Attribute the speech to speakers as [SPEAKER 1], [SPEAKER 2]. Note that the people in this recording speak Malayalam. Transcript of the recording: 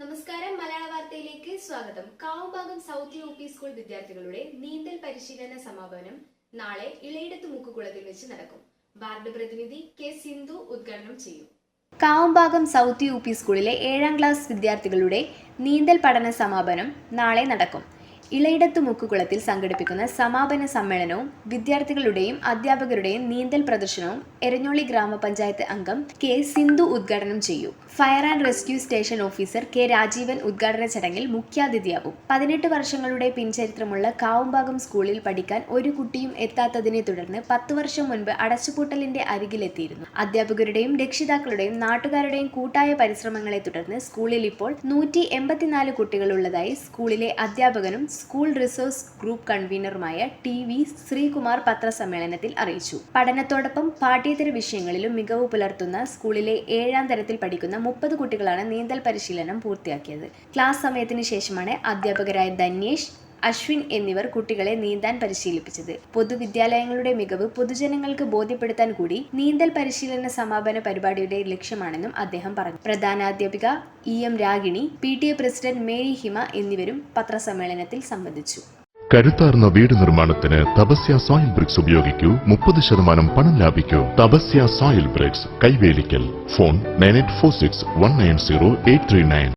[SPEAKER 1] നമസ്കാരം മലയാള വാർത്തയിലേക്ക് സ്വാഗതം. Kavumbhagam south U P school വിദ്യാർത്ഥികളുടെ നീന്തൽ പരിശീലന സമാപനം നാളെ ഇളയിടത്ത് മുക്കുകുളത്തിൽ വെച്ച് നടക്കും. വാർഡ് പ്രതിനിധി കെ സിന്ധു ഉദ്ഘാടനം ചെയ്യും. കാവുംഭാഗം സൗത്ത് യു പി സ്കൂളിലെ ഏഴാം ക്ലാസ് വിദ്യാർത്ഥികളുടെ നീന്തൽ പഠന സമാപനം നാളെ നടക്കും. ഇളയിടത്ത് മുക്കുകുളത്തിൽ സംഘടിപ്പിക്കുന്ന സമാപന സമ്മേളനവും വിദ്യാർത്ഥികളുടെയും അധ്യാപകരുടെയും നീന്തൽ പ്രദർശനവും എരഞ്ഞോളി ഗ്രാമപഞ്ചായത്ത് അംഗം കെ സിന്ധു ഉദ്ഘാടനം ചെയ്യും. Fire and rescue station officer K Rajeevan ഉദ്ഘാടന ചടങ്ങിൽ മുഖ്യാതിഥിയാകും പതിനെട്ട് വർഷങ്ങളുടെ പിൻചരിത്രമുള്ള കാവുംഭാഗം സ്കൂളിൽ പഠിക്കാൻ ഒരു കുട്ടിയും എത്താത്തതിനെ തുടർന്ന് പത്ത് വർഷം മുൻപ് അടച്ചുപൂട്ടലിന്റെ അരികിലെത്തിയിരുന്നു. അധ്യാപകരുടെയും രക്ഷിതാക്കളുടെയും നാട്ടുകാരുടെയും കൂട്ടായ പരിശ്രമങ്ങളെ തുടർന്ന് സ്കൂളിൽ ഇപ്പോൾ നൂറ്റി എൺപത്തിനാല് കുട്ടികളുള്ളതായി സ്കൂളിലെ അധ്യാപകനും സ്കൂൾ റിസോഴ്സ് ഗ്രൂപ്പ് കൺവീനറുമായ ടി വി ശ്രീകുമാർ പത്രസമ്മേളനത്തിൽ അറിയിച്ചു. പഠനത്തോടൊപ്പം പാഠ്യേതര വിഷയങ്ങളിലും മികവ് പുലർത്തുന്ന സ്കൂളിലെ ഏഴാം തരത്തിൽ പഠിക്കുന്ന മുപ്പത് കുട്ടികളാണ് നീന്തൽ പരിശീലനം പൂർത്തിയാക്കിയത്. ക്ലാസ് സമയത്തിന് ശേഷമാണ് അധ്യാപകരായ ധന്യേഷ് അശ്വിൻ എന്നിവർ കുട്ടികളെ നീന്താൻ പരിശീലിപ്പിച്ചത്. പൊതുവിദ്യാലയങ്ങളുടെ മികവ് പൊതുജനങ്ങൾക്ക് ബോധ്യപ്പെടുത്താൻ കൂടി നീന്തൽ പരിശീലന സമാപന പരിപാടിയുടെ ലക്ഷ്യമാണെന്നും അദ്ദേഹം പറഞ്ഞു. പ്രധാനാധ്യാപിക E M Ragini P T A president Mary Hima എന്നിവരും പത്രസമ്മേളനത്തിൽ സംബന്ധിച്ചു.
[SPEAKER 2] കരുത്താർന്ന വീട് നിർമ്മാണത്തിന് തപസ്യ സോയിൽ ബ്രിക്സ് ഉപയോഗിക്കൂ. മുപ്പത് ശതമാനം പണം ലാഭിക്കൂ. Tapasya soil bricks Kaivelikkal. Phone nine eight four six one nine zero eight three nine.